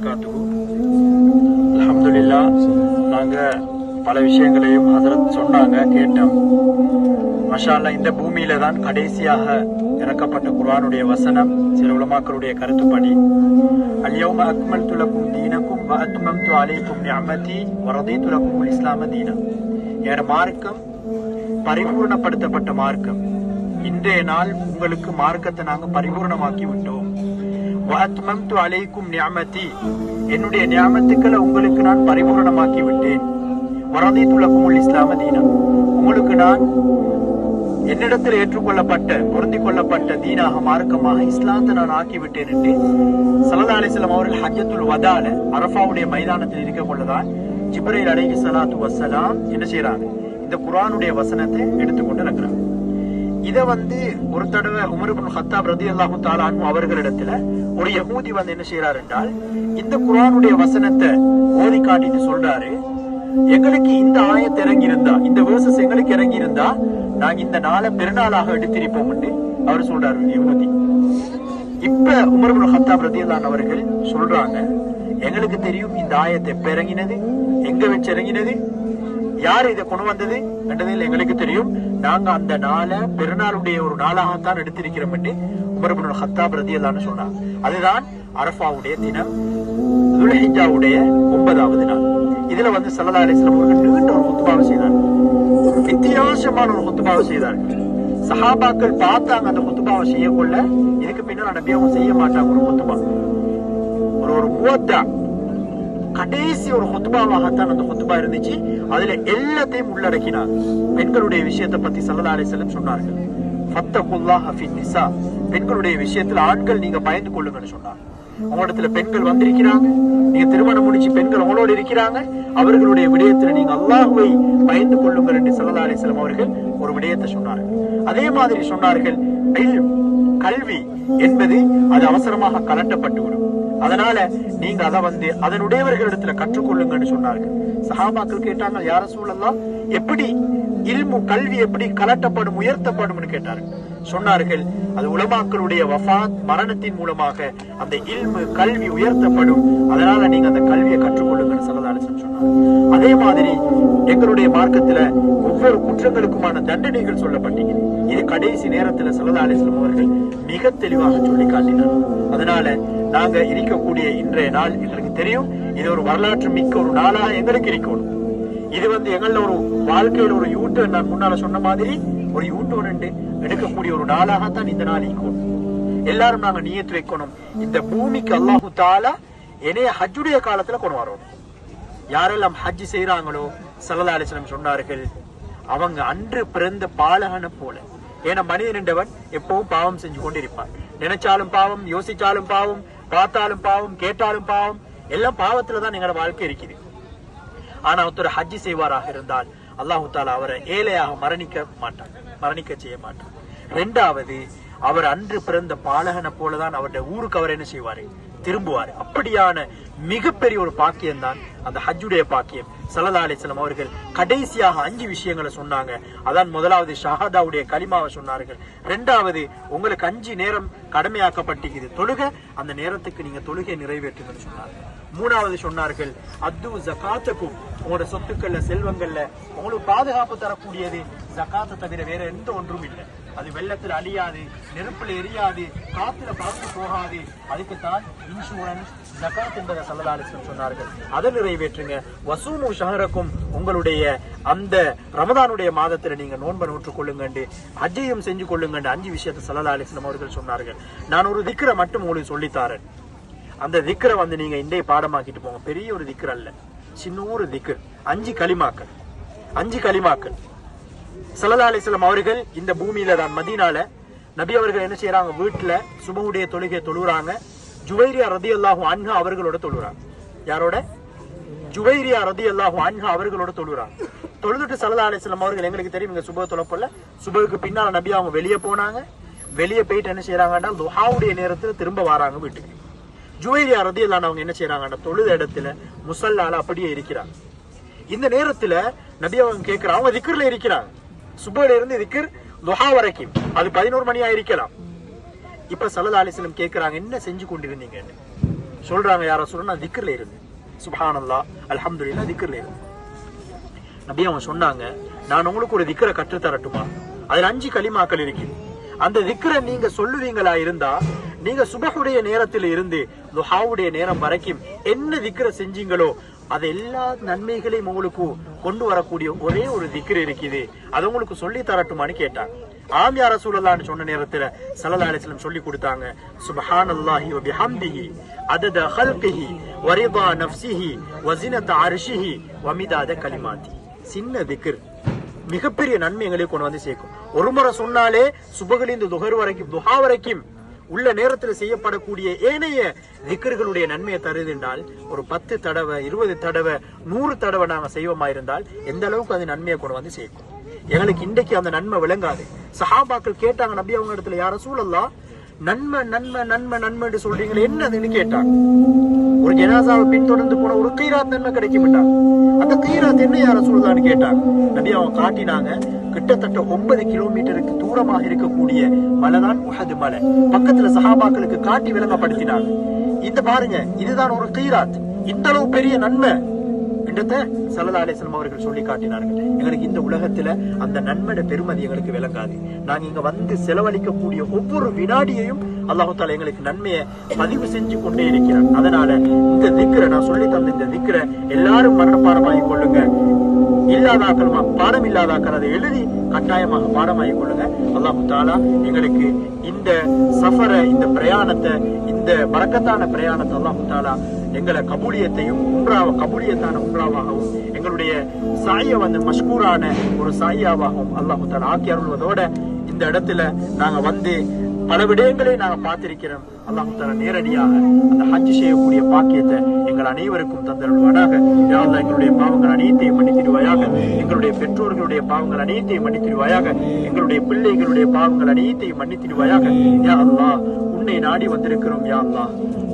வரகாத்துஹு அலமதுல்லா நாங்கள் பல விஷயங்களையும் ஹசரத் சொன்னாங்க கேட்டோம். மஷால்லா இந்த பூமியில தான் கடைசியாக இறக்கப்பட்ட குர்ஆனுடைய வசனம் சில உலமாக்களுடைய கருத்துப்படி அல்யௌம அக்மல்து லக்கும் தீனக்கும் வ அத்மம்து அலைக்கும் நிஅமதி வ ரதீது லக்கும் இஸ்லாம தீனம் என மார்க்கம் பரிபூர்ணப்படுத்தப்பட்ட மார்க்கம். இன்றைய நாள் உங்களுக்கு மார்க்கத்தை நாங்கள் பரிபூர்ணமாக்கி விட்டோம். வஅத்மம்து அலைக்கும் நியாமதி என்னுடைய நியாமத்துக்களை உங்களுக்கு நான் பரிபூரணமாக்கி விட்டேன் வரதீத்து லக்குமுல் இஸ்லாம தீனம். உங்களுக்கு நான் என்னிடத்தில் ஏற்றுக்கொள்ளப்பட்ட பொருந்தி கொள்ளப்பட்ட தீனாக மார்க்கமாக இஸ்லாத்தை நான் ஆக்கிவிட்டேன் என்று சலதா அலிஸ்லாம் அவர்கள் ஹஜத்துல் வதால அரஃபாவுடைய மைதானத்தில் இருக்க கொள்ளதான் ஜிப்ரைல் அலைஹி சலாத்து வசலாம் என்ன செய்யறாங்க இந்த குரானுடைய வசனத்தை எடுத்துக்கொண்டு இருக்கிறாங்க இத வந்து ஒரு தடவை உமர் ஹத்தாப் ரதி அல்லாஹு தாலானும் அவர்களிடத்துல ஒரு யகூதி வந்து என்ன செய்யறாரு என்றால் இந்த குரானுடைய வசனத்தை ஓதி காட்டிட்டு சொல்றாரு எங்களுக்கு இந்த ஆயத்தை இறங்கி இருந்தா இந்த வேர்சஸ் எங்களுக்கு இறங்கி இருந்தா நாங்க இந்த நாளை பெருநாளாக எடுத்திருப்போம் அவர் சொல்றாரு யகூதி. இப்ப உமர் இப்னு ஹத்தாப் ரலியல்லாஹு அவர்கள் சொல்றாங்க எங்களுக்கு தெரியும் இந்த ஆயத்தை எப்ப இறங்கினது எங்க வச்சு இறங்கினது யார் இதை கொண்டு வந்தது என்றதில் எங்களுக்கு தெரியும். நாங்க அந்த நாளை பெருநாளுடைய ஒரு நாளாகத்தான் எடுத்திருக்கிறோம் என்று உமர் ஹத்தா ஹத்தாப் சொன்னான் அதுதான் அரஃபாவுடைய தினம். துல்ஹிஜாவுடைய ஒன்பதாவது நாள். இதுல வந்து சல்லா அலைஹி அவர்கள் நீண்ட ஒரு முத்துபாவை செய்தார். வித்தியாசமான ஒரு முத்துபாவை செய்தார்கள் சஹாபாக்கள் பார்த்தாங்க அந்த முத்துபாவை செய்யக்கொள்ள. இதுக்கு பின்னால் நபியாவும் செய்ய மாட்டாங்க ஒரு முத்துபா ஒரு ஒரு மூவத்தான் கடைசி ஒரு ஹுத்பாவாகத்தான் அந்த ஹுத்பா இருந்துச்சு. அதுல எல்லாத்தையும் உள்ளடக்கினார். பெண்களுடைய விஷயத்தை பத்தி சல்லா அலிசல்லம் சொன்னார்கள். பெண்களுடைய விஷயத்துல ஆண்கள் நீங்க பயந்து கொள்ளுங்கன்னு சொன்னாங்க உங்களிடத்துல பெண்கள் வந்திருக்கிறாங்க. நீங்க திருமணம் முடிச்சு பெண்கள் உங்களோடு இருக்கிறாங்க. அவர்களுடைய விடயத்துல நீங்க அல்லாஹுவை பயந்து கொள்ளுங்கள் என்று சல்லா அலிஸ்லாம் அவர்கள் ஒரு விடயத்தை சொன்னார்கள். அதே மாதிரி சொன்னார்கள் கல்வி என்பது அது அவசரமாக கலட்டப்பட்டு விடும். அதனால நீங்க அதை வந்து அதனுடையவர்களிடத்துல கற்றுக்கொள்ளுங்கன்னு சொன்னார்கள். சஹாபாக்கள் கேட்டாங்க யார சூழல்லாம் எப்படி இல்மு கல்வி எப்படி கலட்டப்படும் உயர்த்தப்படும்னு கேட்டார்கள். சொன்னார்கள் அது உலமாக்களுடைய வஃபாத் மரணத்தின் மூலமாக அந்த இல்மு கல்வி உயர்த்தப்படும். அதனால நீங்க அந்த கல்வியை கற்றுக்கொள்ளுங்கன்னு சல்லதாலிசன் சொன்னாங்க அதே மாதிரி எங்களுடைய மார்க்கத்துல ஒவ்வொரு குற்றங்களுக்குமான தண்டனைகள் சொல்லப்பட்டீங்க இது கடைசி நேரத்துல சல்லா அவர்கள் மிக தெளிவாக சொல்லி காட்டினார். அதனால நாங்க இருக்கக்கூடிய இன்றைய நாள் எங்களுக்கு தெரியும். இது ஒரு வரலாற்று மிக்க ஒரு நாளா எங்களுக்கு இருக்கணும். இது வந்து எங்கள ஒரு வாழ்க்கையில ஒரு யூட்டர் நான் முன்னால சொன்ன மாதிரி ஒரு யூட்டர்ன் எடுக்கக்கூடிய ஒரு நாளாகத்தான் இந்த நாள் இருக்கணும் எல்லாரும் நாங்க நியத்து வைக்கணும். இந்த பூமிக்கு அல்லாஹு தாலா என்னைய ஹஜ்ஜுடைய காலத்துல கொண்டு வரணும். யாரெல்லாம் ஹஜ் செய்யறாங்களோ சல்லா அலிஸ்லம் சொன்னார்கள் அவங்க அன்று பிறந்த பாலகனை போல. ஏன்னா மனிதன் என்றவன் எப்பவும் பாவம் செஞ்சு கொண்டிருப்பான். நினைச்சாலும் பாவம் யோசிச்சாலும் பாவம் பார்த்தாலும் பாவம் கேட்டாலும் பாவம் எல்லாம் பாவத்துல தான் எங்களோட வாழ்க்கை இருக்குது. ஆனா ஒருத்தர் ஹஜ்ஜி செய்வாராக இருந்தால் அல்லாஹு தாலா அவரை ஏழையாக மரணிக்க மாட்டான் மரணிக்க செய்ய மாட்டான். ரெண்டாவது அவர் அன்று பிறந்த பாலகனை போலதான் அவருடைய ஊருக்கு அவர் என்ன செய்வாரு? திரும்புவார். அப்படியான மிகப்பெரிய ஒரு பாக்கியம் தான் அந்த ஹஜ்ஜுடைய பாக்கியம். சல்லா அலிஸ்லாம் அவர்கள் கடைசியாக அஞ்சு விஷயங்களை சொன்னாங்க. அதான் முதலாவது ஷஹாதாவுடைய களிமாவை சொன்னார்கள். ரெண்டாவது உங்களுக்கு அஞ்சு நேரம் கடமையாக்கப்பட்டிருக்குது. தொழுக அந்த நேரத்துக்கு நீங்க தொழுகை நிறைவேற்றுங்கன்னு சொன்னாங்க. மூணாவது சொன்னார்கள் அத்து ஜகாத்துக்கும் உங்களோட சொத்துக்கள்ல செல்வங்கள்ல உங்களுக்கு பாதுகாப்பு தரக்கூடியது ஜகாத்தை தவிர வேற எந்த ஒன்றும் இல்லை. அது வெள்ளத்தில் அழியாது நெருப்பில் எரியாது காத்துல பறந்து போகாது. அதுக்குத்தான் இன்சூரன்ஸ் ஜகாத் என்பதை சல்லதாலிசன் சொன்னார்கள். அதை நிறைவேற்றுங்க. வசூமு ஷஹரக்கும் உங்களுடைய அந்த ரமதானுடைய மாதத்தில் நீங்க நோன்பை நோற்றுக்கொள்ளுங்கண்டு கொள்ளுங்கண்டு செஞ்சு கொள்ளுங்கண்டு அஞ்சு விஷயத்தை சல்லா அவர்கள் சொன்னார்கள். நான் ஒரு திக்கரை மட்டும் உங்களுக்கு சொல்லித்தாரேன். அந்த திக்கரை வந்து நீங்க இன்றைய பாடமாக்கிட்டு போங்க. பெரிய ஒரு திக்கர் அல்ல. சின்ன ஒரு திக்கர் அஞ்சு களிமாக்கள். அஞ்சு களிமாக்கள். சல்லா அலிஸ்லாம் அவர்கள் இந்த பூமியில தான் மதினால. நபி அவர்கள் என்ன செய்யறாங்க வீட்டுல சுபகுடைய தொழுகை தொழுகிறாங்க ஜுவைரியா ரதி அல்லாஹு அன்ஹா அவர்களோட தொழுகிறாங்க யாரோட? ஜுவைரியா ரதி அல்லாஹு அன்ஹா அவர்களோட தொழுகிறாங்க தொழுதுட்டு சல்லா அலிஸ்லாம் அவர்கள் எங்களுக்கு தெரியும் இங்க சுப தொழப்பல்ல சுபகுக்கு பின்னால நபி அவங்க வெளியே போனாங்க. வெளியே போயிட்டு என்ன செய்யறாங்கன்னா துஹாவுடைய நேரத்துல திரும்ப வராங்க வீட்டுக்கு. ஜுவைரியா ரதி அவங்க என்ன செய்யறாங்கன்னா தொழுத இடத்துல முசல்லால அப்படியே இருக்கிறாங்க. இந்த நேரத்துல நபி அவங்க கேட்கிறாங்க அவங்க திக்கர்ல இருக்கிறாங்க. சுபையில இருந்து திக்கர் துஹா வரைக்கும். அது பதினோரு மணியா இருக்கலாம் இப்ப சல்லா அலிஸ்லம் கேக்குறாங்க என்ன செஞ்சு கொண்டிருந்தீங்க சொல்றாங்க யார சொல்ல நான் திக்கர்ல இருந்தேன். சுபஹானல்லா அல்ஹம்துலில்லாஹ் திக்கர்ல இருந்தேன். நபி அவங்க சொன்னாங்க நான் உங்களுக்கு ஒரு திக்கரை கற்றுத்தரட்டுமா அதுல அஞ்சு களிமாக்கள் இருக்கு அந்த திக்கரை நீங்க சொல்லுவீங்களா இருந்தா நீங்க சுபகுடைய நேரத்தில் இருந்து துஹாவுடைய நேரம் வரைக்கும் என்ன திக்கரை செஞ்சீங்களோ அது எல்லா நன்மைகளையும் உங்களுக்கு கொண்டு வரக்கூடிய ஒரே ஒரு திக்ரு இருக்குது. அது உங்களுக்கு சொல்லி தரட்டுமான்னு கேட்டாங்க. ஆம் யா ரசூலுல்லாஹ்னு சொன்ன நேரத்துல ஸல்லல்லாஹு அலிஸ்லம் சொல்லி கொடுத்தாங்க. சுபஹான் அல்லாஹி வபிஹம்திஹி அதத ஹல்கிஹி வ ரிதா நஃப்ஸிஹி வ ஸினத அர்ஷிஹி வ மிதாத கலிமாத்தி. சின்ன திக்ர். மிகப்பெரிய நன்மைகளை கொண்டு வந்து சேர்க்கும். ஒரு முறை சொன்னாலே சுபகலிந்து துகர் வரைக்கும் துஹா வரைக்கும் உள்ள நேரத்துல செய்யப்படக்கூடிய ஏனைய திக்கர்களுடைய நன்மையை தருது என்றால் ஒரு பத்து தடவை இருபது தடவை நூறு தடவை நாங்க செய்வோமா இருந்தால் எந்த அளவுக்கு அது நன்மையை கொண்டு வந்து சேர்க்கும்? எங்களுக்கு இன்றைக்கு அந்த நன்மை விளங்காது. சஹாபாக்கள் கேட்டாங்க நபி அவங்க இடத்துல யார சூழல்லாம் நன்மை நன்மை நன்மை நன்மைன்னு சொல்றீங்களே என்னதுன்னு கேட்டாங்க ஒரு ஜனாசாவை பின்தொடர்ந்து போன ஒரு கீராத் நன்மை கிடைக்கும்ட்டாங்க அந்த கீராத் என்ன யார சொல்லுதான்னு கேட்டாங்க நபி அவங்க காட்டினாங்க கிட்டத்தட்ட ஒன்பது கிலோமீட்டருக்கு தூரமாக இருக்கக்கூடிய மலைதான் உஹது மலை. பக்கத்துல சஹாபாக்களுக்கு காட்டி விளங்கப்படுத்தினாங்க இந்த பாருங்க இதுதான் ஒரு கீராத் இந்த அளவு பெரிய நன்மை. என்றதை சல்லா அலிஸ்லாம் அவர்கள் சொல்லி காட்டினார்கள் எங்களுக்கு இந்த உலகத்துல அந்த நன்மையோட பெருமதி எங்களுக்கு விளங்காது. நாங்க இங்க வந்து செலவழிக்கக்கூடிய ஒவ்வொரு வினாடியையும் அல்லாஹால எங்களுக்கு நன்மையை பதிவு செஞ்சு கொண்டே இருக்கிறான் அதனால இந்த திக்கரை நான் சொல்லி தந்த இந்த திக்கரை எல்லாரும் மரணப்பாடமாகி கொள்ளுங்க. இல்லாதாக்கள் பாடம் இல்லாதாக்கள் அதை எழுதி கட்டாயமாக பாடமாகி கொள்ளுங்க. அல்லாஹு தாலா எங்களுக்கு இந்த சஃபரை இந்த பிரயாணத்தை இந்த பறக்கத்தான பிரயாணத்தை அல்லாஹு தாலா எங்களை கபூலியத்தையும் உம்ராவ கபூலியத்தான உம்ராவாகவும் எங்களுடைய சாய வந்து மஷ்கூரான ஒரு சாயாவாகவும் அல்லாஹு தாலா ஆக்கி அருள்வதோட இந்த இடத்துல நாங்க வந்து பல விடயங்களை நாங்கள் பார்த்திருக்கிறோம். அல்லாஹு தர நேரடியாக அந்த ஹஜ் செய்யக்கூடிய பாக்கியத்தை எங்கள் அனைவருக்கும் தந்தருள்வானாக. யா எங்களுடைய பாவங்கள் அனைத்தையும் மன்னித்திருவாயாக எங்களுடைய பெற்றோர்களுடைய பாவங்கள் அனைத்தையும் மன்னித்திருவாயாக எங்களுடைய பிள்ளைகளுடைய பாவங்கள் அனைத்தையும் மன்னித்திடுவாயாக. யா உன்னை நாடி வந்திருக்கிறோம் யா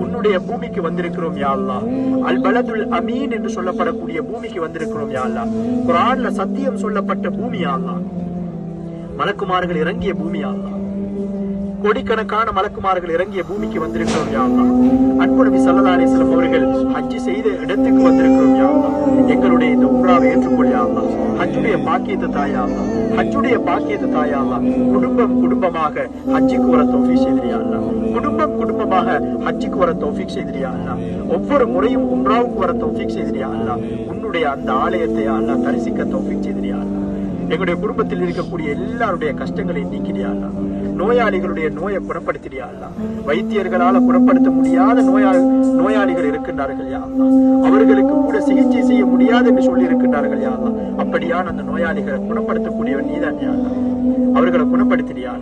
உன்னுடைய பூமிக்கு வந்திருக்கிறோம் யா அல்லாஹ். அல் பலதுல் அமீன் என்று சொல்லப்படக்கூடிய பூமிக்கு வந்திருக்கிறோம் யா குரான்ல சத்தியம் சொல்லப்பட்ட பூமி யா மலக்குமார்கள் இறங்கிய பூமி யா கோடிக்கணக்கான மலக்குமார்கள் இறங்கிய பூமிக்கு வந்திருக்கிறோம் யா அன்புடவி அன்பு செல்லும் அவர்கள் ஹஜ் செய்த இடத்துக்கு வந்திருக்கிறோம் யா எங்களுடைய இந்த உம்ராவை ஏற்றுக்கொள் யா ஹஜ்ஜுடைய பாக்கியத்தை தாயா ஹஜ்ஜுடைய பாக்கியத்தை தாயா குடும்பம் குடும்பமாக ஹஜ்ஜிக்கு வர தௌஃபீக் செய்தியா குடும்பம் குடும்பமாக ஹஜ்ஜிக்கு வர தோஃபிக் செய்தியா ஒவ்வொரு முறையும் உம்ராவுக்கு வர தோஃபிக் செய்தியா உன்னுடைய அந்த ஆலயத்தை அல்லா தரிசிக்க தோஃபிக் செய்தியா எங்களுடைய குடும்பத்தில் இருக்கக்கூடிய எல்லாருடைய கஷ்டங்களை நீக்கிறியா அல்லா நோயாளிகளுடைய நோயை குணப்படுத்திடியா அல்லா? வைத்தியர்களால குணப்படுத்த முடியாத நோயாளிகள் இருக்கின்றார்கள் யா அவர்களுக்கு சிகிச்சை செய்ய முடியாது என்று சொல்லி இருக்கின்றார்கள் யா அப்படியான அந்த நோயாளிகளை குணப்படுத்தக்கூடியவன் நீதான் யா அவர்களை குணப்படுத்திறியா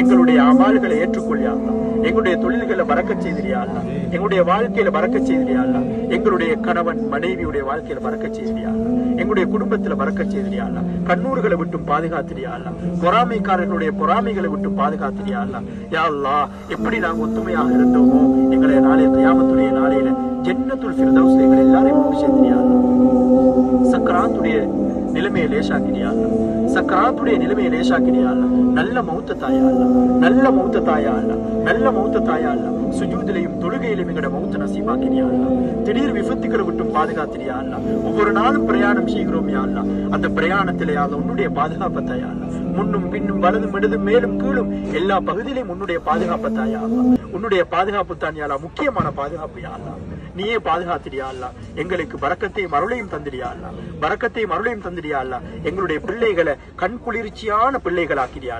எங்களுடைய அமால்களை ஏற்றுக்கொள்ளியா எங்களுடைய தொழில்களை மறக்க செய்திரியா எங்களுடைய வாழ்க்கையில மறக்க செய்திரியா எங்களுடைய கணவன் மனைவியுடைய வாழ்க்கையில மறக்க செய்திரியா எங்களுடைய குடும்பத்துல மறக்க செய்திரியா கண்ணூர்களை விட்டும் பாதுகாத்திரியா பொறாமைக்காரர்களுடைய பொறாமைகளை விட்டும் பாதுகாத்திரியா அல்லா யா எப்படி நாங்க ஒத்துமையாக இருந்தோமோ எங்களை நாளைய கியாமத்துடைய நாளையில ஜன்னத்துல் ஃபிர்தௌஸ்ல எங்களை எல்லாரையும் ஒன்று சேர்த்திரியா சக்கராத்துடைய நிலைமையை லேசாக்கிறியா சக்கராத்துடைய நிலைமையை லேசாக்கிறியா நல்ல மௌத்த தாயா நல்ல மௌத்த தாயா நல்ல மௌத்த தாயா சுஜூதிலையும் தொழுகையிலும் எங்களோட மௌத்த நசீபாக்கிறியா திடீர் விபத்துக்களை விட்டும் பாதுகாத்திரியா ஒவ்வொரு நாளும் பிரயாணம் செய்கிறோம் யா அந்த பிரயாணத்திலே அது உன்னுடைய பாதுகாப்பு தாயா முன்னும் பின்னும் வலதும் இடதும் மேலும் கீழும் எல்லா பகுதியிலும் உன்னுடைய பாதுகாப்பு தாயா உன்னுடைய பாதுகாப்பு தான் யாலா முக்கியமான பாதுகாப்பு யா நீயே பாதுகாத்திரியா எங்களுக்கு பறக்கத்தையும் அருளையும் தந்திரியா பறக்கத்தை பறக்கத்தையும் அருளையும் தந்திரியா எங்களுடைய பிள்ளைகளை கண் குளிர்ச்சியான பிள்ளைகளாக்கிறியா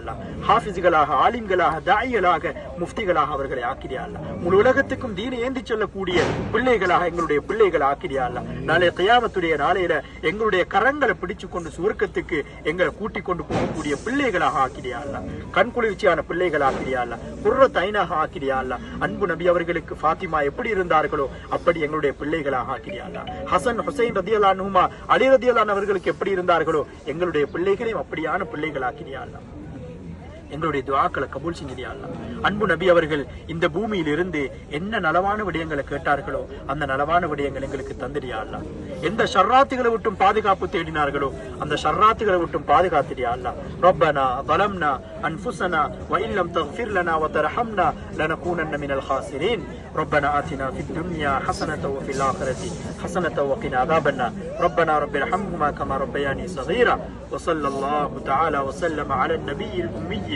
ஹாஃபிஸ்களாக ஆலிம்களாக தாயிகளாக முஃப்திகளாக அவர்களை ஆக்கிறியா முழு உலகத்துக்கும் தீன ஏந்தி சொல்லக்கூடிய பிள்ளைகளாக எங்களுடைய பிள்ளைகளை ஆக்கிறியா அல்லா நாளைய கியாமத்துடைய நாளையில எங்களுடைய கரங்களை பிடிச்சு கொண்டு சுருக்கத்துக்கு எங்களை கூட்டிக் கொண்டு போகக்கூடிய பிள்ளைகளாக ஆக்கிறியா அல்லா கண் குளிர்ச்சியான பிள்ளைகள் ஆக்கிறியா குர்ர தைனாக ஆக்கிறியா அல்லா அன்பு நபி அவர்களுக்கு ஃபாத்திமா எப்படி இருந்தார்களோ அப்படி எங்களுடைய பிள்ளைகளாக ஆக்கிறியா அல்லா ஹசன் ஹுசைன் ரதியலானுமா அலி ரதியலான் அவர்களுக்கு எப்படி இருந்தார்களோ எங்களுடைய பிள்ளைகளையும் அப்படியான பிள்ளைகள் ஆக்கிறியா அல்லா எங்களுடைய துஆக்களை கபூல் செஞ்சிடியா அல்லா அன்பு நபி அவர்கள் இந்த பூமியில் இருந்து என்ன நலவான விடயங்களை கேட்டார்களோ அந்த நலவான விடயங்கள் எங்களுக்கு தந்திரியா அல்லா எந்த ஷர்ராத்துகளை விட்டும் பாதுகாப்பு தேடினார்களோ அந்த ஷர்ராத்துகளை விட்டும் பாதுகாத்திரியா அல்லா ரப்பனா ظلمنا أنفسنا وإن لم تغفر لنا وترحمنا لنكونن من الخاسرين ربنا آتنا في الدنيا حسنة وفي الآخرة حسنة وقنا عذاب النار ربنا رب ارحمهما كما ربياني صغيرا وصلى الله تعالى وسلم على النبي الأمي